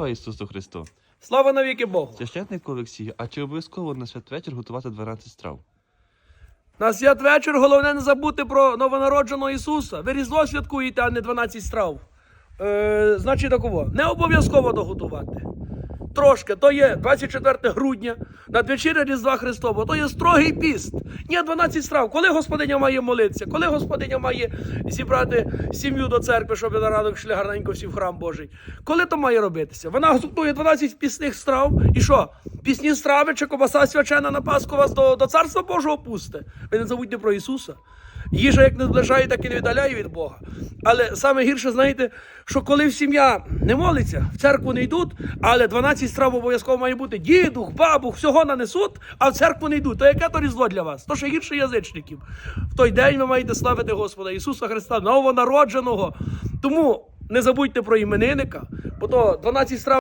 Слава Ісусу Христу! Слава навіки Богу! Священник Олексій, а чи обов'язково на святвечір готувати 12 страв? На святвечір головне не забути про новонародженого Ісуса. Ви Різдво святкуєте, а не 12 страв. Е, значить такого, не обов'язково доготувати. Трошки, то є 24 грудня, надвечіря Різдва Христового, то є строгий піст. Ні, 12 страв. Коли господиня має молитися, коли господиня має зібрати сім'ю до церкви, щоб на ранок йшли гарненько всі в храм Божий. Коли то має робитися? Вона готує 12 пісних страв. І що? Пісні страви чи кобаса свячена на Пасху вас до, до Царства Божого пусте. Ви не забудьте про Ісуса. Їжа як не зближає, так і не віддаляє від Бога. Але саме гірше, знаєте, що коли сім'я не молиться, в церкву не йдуть, але 12 страв обов'язково має бути дідух, бабух, всього нанесуть, а в церкву не йдуть. То яке то різдво для вас? То ще гірше язичників. В той день ви маєте славити Господа Ісуса Христа, новонародженого. Тому не забудьте про іменинника, бо то 12 страв.